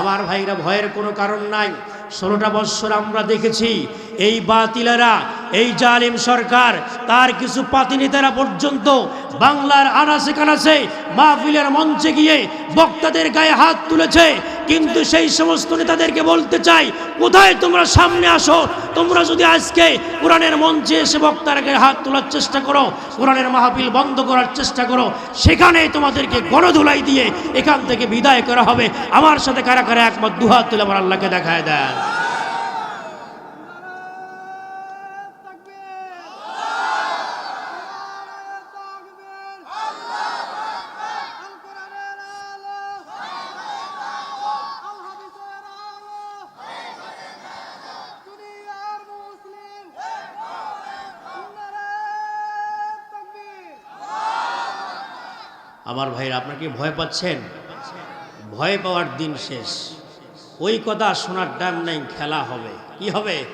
আমার ভাইরা ভয়ের কোনো কারণ নাই। ষোলোটা বৎসর আমরা দেখেছি, এই বাতিলারা, এই জালিম সরকার, তার কিছু পাতিনেতারা পর্যন্ত বাংলার আনাসে কানাসে মাহফিলের মঞ্চে গিয়ে বক্তাদের গায়ে হাত তুলেছে। কিন্তু সেই সমস্ত নেতাদেরকে বলতে চাই, কোথায় তোমরা সামনে আসো? তোমরা যদি আজকে কোরআনের মঞ্চে এসে বক্তার গায়ে হাত তোলার চেষ্টা করো, কোরআনের মাহফিল বন্ধ করার চেষ্টা করো, সেখানে তোমাদেরকে গণধুলাই দিয়ে এখান থেকে বিদায় করা হবে। আমার সাথে কারা কারা একমত, দুহাত তুলে আমার আল্লাহকে দেখায় দেন। আমার ভাইরা আপনার কি ভয় পাচ্ছেন? ভয় পাওয়ার দিন শেষ। ওই কথা শোনার টাইম নাই, খেলা হবে। কি হবে?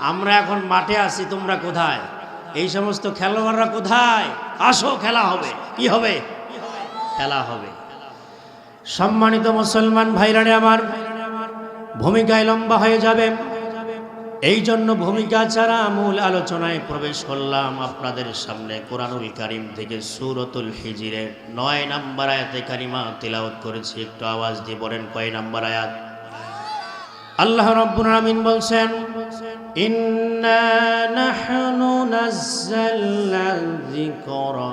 আমরা এখন মাঠে আছি, তোমরা কোথায়? এই সমস্ত খেলোয়াড়রা কোথায়? আসো, খেলা হবে। কি হবে? খেলা হবে। সম্মানিত মুসলমান ভাইরানে আমার ভূমিকায় লম্বা হয়ে যাবে এই জন্য ভূমিকা ছাড়া মূল আলোচনায় প্রবেশ করলাম আপনাদের সামনে কোরআনুল কারিম থেকে সুরতুল হিজিরের নয় নাম্বার আয়াতে কারিমা তিলাওয়াত করেছি, একটু আওয়াজ দিয়ে বলেন কয় নাম্বার আয়াত? আল্লাহ রাব্বুল আলামিন বলছেন, ইন্না নাহনু নাযালনা যিকরা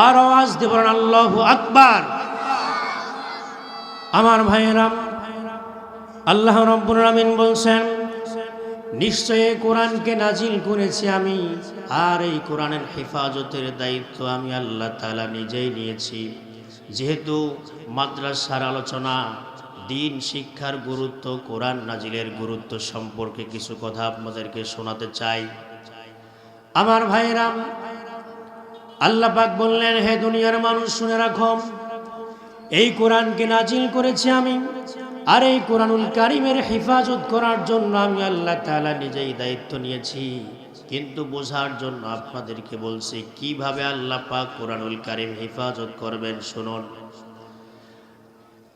আর আওয়াজ বলেন, আল্লাহু আকবার। আমার ভাইয়েরাম আল্লাহ রব্বুল আলামিন বলছেন, নিশ্চয়ই এই কোরআনকে নাজিল করেছি আমি, আর এই কোরআনের হেফাজতের দায়িত্ব আমি আল্লাহ তালা নিজেই নিয়েছি। যেহেতু মাদ্রাসার আলোচনা, দিন শিক্ষার গুরুত্ব, কোরআন নাজিলের গুরুত্ব সম্পর্কে কিছু কথা আপনাদেরকে শোনাতে চাই। আমার ভাইয়েরাম আল্লাহ পাক বললেন, হে দুনিয়ার মানুষ, শুনে রাখো। এই কোরআনকে নাজিল করেছি আমি। আর এই কোরআনুল কারিমের হেফাজত করার জন্য আমি আল্লাহ তাআলা নিজেই দায়িত্ব নিয়েছি। কিন্তু বোঝার জন্য আপনাদেরকে বলছি, কীভাবে আল্লাহ পাক কোরআনুল কারিম হেফাজত করবেন শুনুন।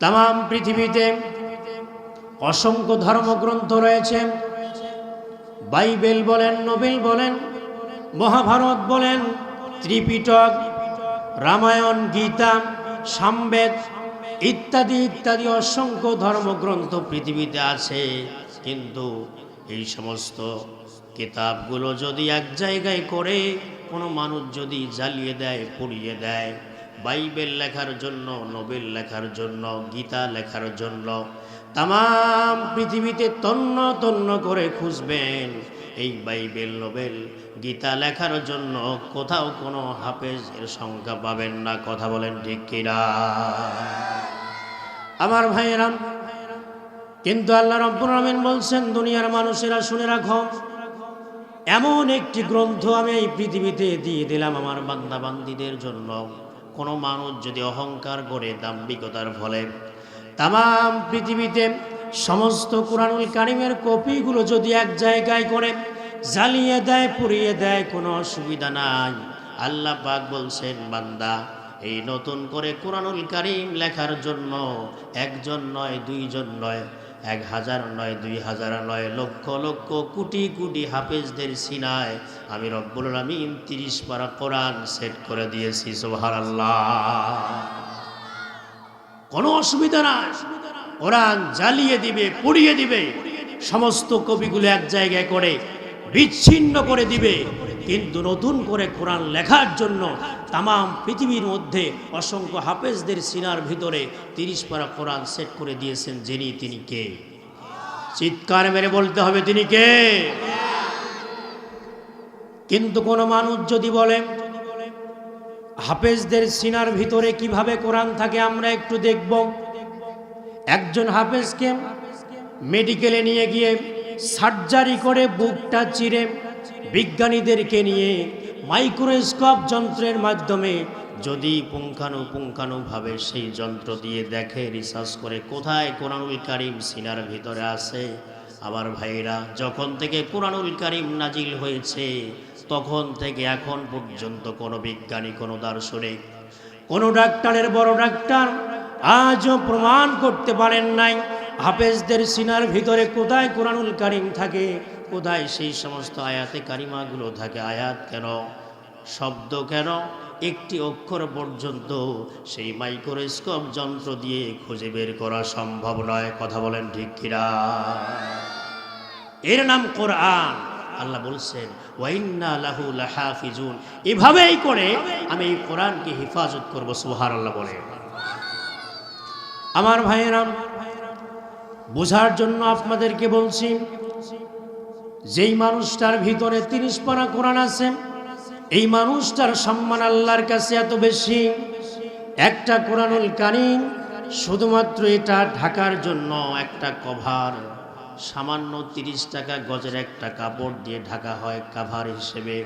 তাম পৃথিবীতে অসংখ্য ধর্মগ্রন্থ রয়েছে। বাইবেল বলেন, নোবেল বলেন, মহাভারত বলেন ত্রিপিটক, রামায়ণ, গীতা, সামবেদ ইত্যাদি ইত্যাদি অসংখ্য ধর্মগ্রন্থ পৃথিবীতে আছে। কিন্তু এই সমস্ত কিতাবগুলো যদি এক জায়গায় করে কোনো মানুষ যদি জ্বালিয়ে দেয়, পুড়িয়ে দেয়, বাইবেল লেখার জন্য, নোবেল লেখার জন্য, গীতা লেখার জন্য তাম পৃথিবীতে তন্ন তন্ন করে খুঁজবেন এই বাইবেল নোবেল গীতা লেখার জন্য কোথাও কোনো হাফেজের সংখ্যা পাবেন না। কথা বলেন ঠিক কিনা? আমার ভাইয়েরাম কিন্তু আল্লাহ রব্বুল আলামিন বলছেন, দুনিয়ার মানুষেরা শুনে রাখো, এমন একটি গ্রন্থ আমি এই পৃথিবীতে দিয়ে দিলাম আমার বান্দা বান্দিদের জন্য। কোনো মানুষ যদি অহংকার করে দাম্ভিকতার ফলে তাম, পৃথিবীতে সমস্ত কোরআনুল কারিমের কপিগুলো যদি এক জায়গায় করে জ্বালিয়ে দেয়, পুড়িয়ে দেয়, কোনো অসুবিধা নাই। আল্লাহ পাক বলছেন, বান্দা, এই নতুন করে কোরআনুল কারিম লেখার জন্য একজন নয়, দুইজন নয়, এক হাজার নয়, দুই হাজার নয়, লক্ষ লক্ষ কোটি কোটি হাফেজদের সিনায় আমি রব্বুল আলমিন তিরিশ পারা কোরআন সেট করে দিয়েছি সোহার আল্লাহ কোনো অসুবিধা নাই। কোরআন জ্বালিয়ে দিবে, পুড়িয়ে দিবে। সমস্ত কবিগুলো এক জায়গায় করে বিচ্ছিন্ন করে দিবে। কিন্তু নতুন করে কোরআন লেখার জন্য তাম পৃথিবীর মধ্যে অসংখ্য হাফেজদের সিনার ভিতরে তিরিশ পারা কোরআন সেট করে দিয়েছেন যিনি, তিনি কে? চিৎকার মেরে বলতে হবে, তিনি কে? কিন্তু কোনো মানুষ যদি বলে, হাফেজদের সিনার ভিতরে কীভাবে কোরআন থাকে আমরা একটু দেখব। একজন হাফেজকে মেডিকেলে নিয়ে গিয়ে সার্জারি করে বুকটা চিরে বিজ্ঞানীদেরকে নিয়ে মাইক্রোস্কোপ যন্ত্রের মাধ্যমে যদি পুঙ্খানুপুঙ্খানুভাবে সেই যন্ত্র দিয়ে দেখে, রিসার্চ করে কোথায় কোরআনুল কারিম সিনার ভিতরে আছে। আবার ভাইরা যখন থেকে কোরআনুল কারিম নাজিল হয়েছে, তখন থেকে এখন পর্যন্ত কোনো বিজ্ঞানী, কোনো দার্শনিক, কোনো ডাক্তারের বড় ডাক্তার আজও প্রমাণ করতে পারেন নাই। হাফেজদের সিনার ভিতরে কোথায় কোরআনুল কারিম থাকে, কোথায় সেই সমস্ত আয়াতে কারিমাগুলো থাকে, আয়াত কেন, শব্দ কেন, একটি অক্ষর পর্যন্ত সেই মাইক্রোস্কোপ যন্ত্র দিয়ে খুঁজে বের করা সম্ভব নয়, কথা বলেন ঠিক কিরা এর নাম কোরআন। আল্লাহ বলছেন ওয়াইন্না এভাবেই করে আমি এই কোরআনকে হেফাজত করব সুহার আল্লাহ বলে আমার ভাইয়েরাম বোঝার জন্য আপনাদেরকে বলছি, যেই মানুষটার ভিতরে তিরিশ পারা কোরআন আছে, এই মানুষটার সম্মান আল্লাহর কাছে এত বেশি, একটা কোরআনুল কারিম শুধুমাত্র এটা ঢাকার জন্য একটা কভার, সামান্য তিরিশ টাকা গজের একটা কাপড় দিয়ে ঢাকা হয় কাভার হিসেবে,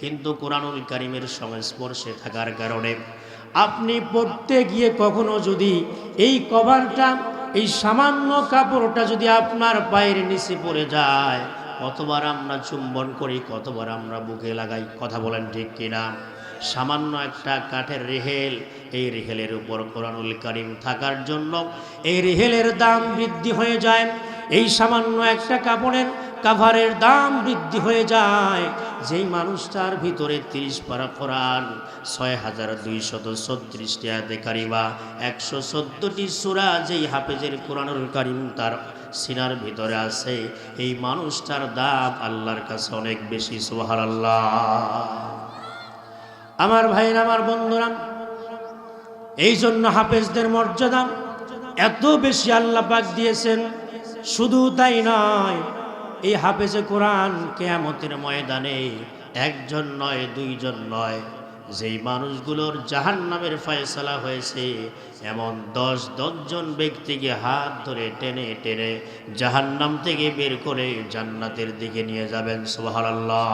কিন্তু কোরআনুল কারিমের সংস্পর্শে থাকার কারণে আপনি পড়তে গিয়ে কখনো যদি এই কভারটা, এই সামান্য কাপড়টা যদি আপনার পায়ের নিচে পড়ে যায়, কতবার আমরা চুম্বন করি, কতবার আমরা বুকে লাগাই, কথা বলেন ঠিক কিনা? সামান্য একটা কাঠের রেহেল, এই রেহেলের উপর কোরআনুল কারিম থাকার জন্য এই রেহেলের দাম বৃদ্ধি হয়ে যায়। এই সামান্য একটা কাপড়ের কাভারের দাম বৃদ্ধি হয়ে যায়। যেই মানুষটার ভিতরে তিরিশ পারা কোরআন, ছয় হাজার দুইশত ছত্রিশটি আয়াতে কারিমা, একশো চোদ্দটি সুরা যেই হাফেজের কোরআনুল কারিম তার সিনার ভিতরে আছে, এই মানুষটার দাম আল্লাহর কাছে অনেক বেশি সোহার আল্লাহ আমার ভাইয়ের, আমার বন্ধুরা এই জন্য হাফেজদের মর্যাদা এত বেশি আল্লাহ পাক দিয়েছেন। শুধু তাই নয় এই হাফেজে কোরআন কেয়ামতের ময়দানে একজন নয়, দুইজন নয়। যেই মানুষগুলোর জাহান নামের ফয়সলা হয়েছে, এমন দশ দশজন ব্যক্তিকে হাত ধরে টেনে টেনে জাহান্নাম থেকে বের করে জান্নাতের দিকে নিয়ে যাবেন সোহার আল্লাহ